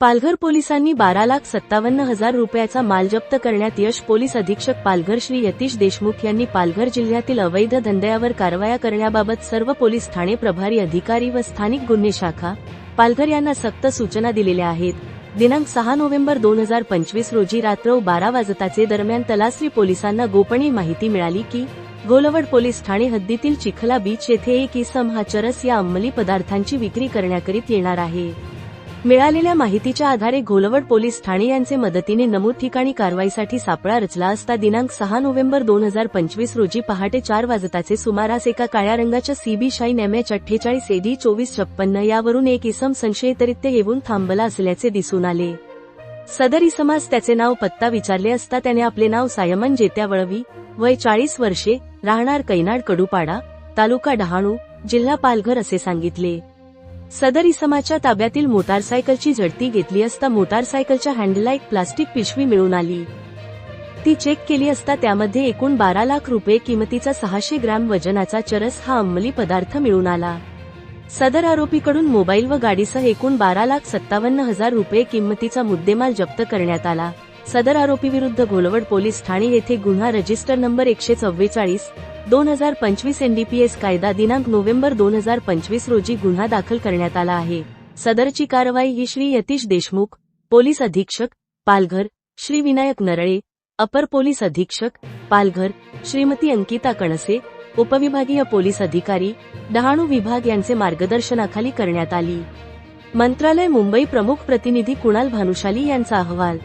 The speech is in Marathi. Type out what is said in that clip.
पालघर पोलिसांनी बारा लाख सत्तावन्न हजार रुपयाचा माल जप्त करण्यात यश पोलीस अधीक्षक पालघर श्री यतीश देशमुख यांनी पालघर जिल्ह्यातील अवैध धंद्यावर कारवाया करण्याबाबत सर्व पोलीस ठाणे प्रभारी अधिकारी व स्थानिक गुन्हे शाखा पालघर यांना सक्त सूचना दिलेल्या आहेत. दिनांक सहा नोव्हेंबर दोन हजार पंचवीस रोजी रात्र बारा वाजताचे दरम्यान तलासरी पोलिसांना गोपनीय माहिती मिळाली की गोलवड पोलीस ठाणे हद्दीतील चिखला बीच येथे एक इसम हा चरस या अंमली पदार्थांची विक्री करण्याकरीत येणार आहे. मिळालेल्या माहितीच्या आधारे घोलवड पोलीस ठाणे यांचे मदतीने नमूद ठिकाणी कारवाईसाठी सापळा रचला असता दिनांक सहा नोव्हेंबर दोन हजार पंचवीस रोजी पहाटे चार वाजताचे सुमारास एका काळ्या रंगाच्या सीबी शाईन एम एच अठ्ठेचाळीस एडी चोवीस छप्पन्न यावरून एक इसम संशयितरित्य येऊन थांबला असल्याचे दिसून आले. सदर इसमास त्याचे नाव पत्ता विचारले असता त्याने आपले नाव सायमन जेत्या वळवी वय चाळीस वर्षे राहणार कैनाड कडुपाडा तालुका डहाणू जिल्हा पालघर असे सांगितले. सदर इसमाच्या ताब्यातील मोटारसायकलची झडती घेतली असता मोटारसायकलच्या हँडलला एक प्लास्टिक पिशवी मिळून आली. ती चेक केली असता त्यामध्ये एकूण बारा लाख रुपये किमतीचा सहाशे ग्रॅम वजनाचा चरस हा अंमली पदार्थ मिळून आला. सदर आरोपीकडून मोबाईल व गाडीसह एकूण बारा लाख सत्तावन्न हजार रुपये किंमतीचा मुद्देमाल जप्त करण्यात आला. सदर आरोपीविरुद्ध घोलवड पोलीस ठाणे येथे गुन्हा रजिस्टर नंबर एकशे चव्वेचाळीस दोन हजार पंचवीस एनडीपीएस कायदा दिनांक नोव्हेंबर दोन हजार पंचवीस रोजी गुन्हा दाखल करण्यात आला आहे. सदरची कारवाई ही श्री यतीश देशमुख पोलीस अधीक्षक पालघर श्री विनायक नरळे अपर पोलीस अधीक्षक पालघर श्रीमती अंकिता कणसे उपविभागीय पोलीस अधिकारी डहाणू विभाग यांचे मार्गदर्शनाखाली करण्यात आली. मंत्रालय मुंबई प्रमुख प्रतिनिधी कुणाल भानुशाली यांचा अहवाल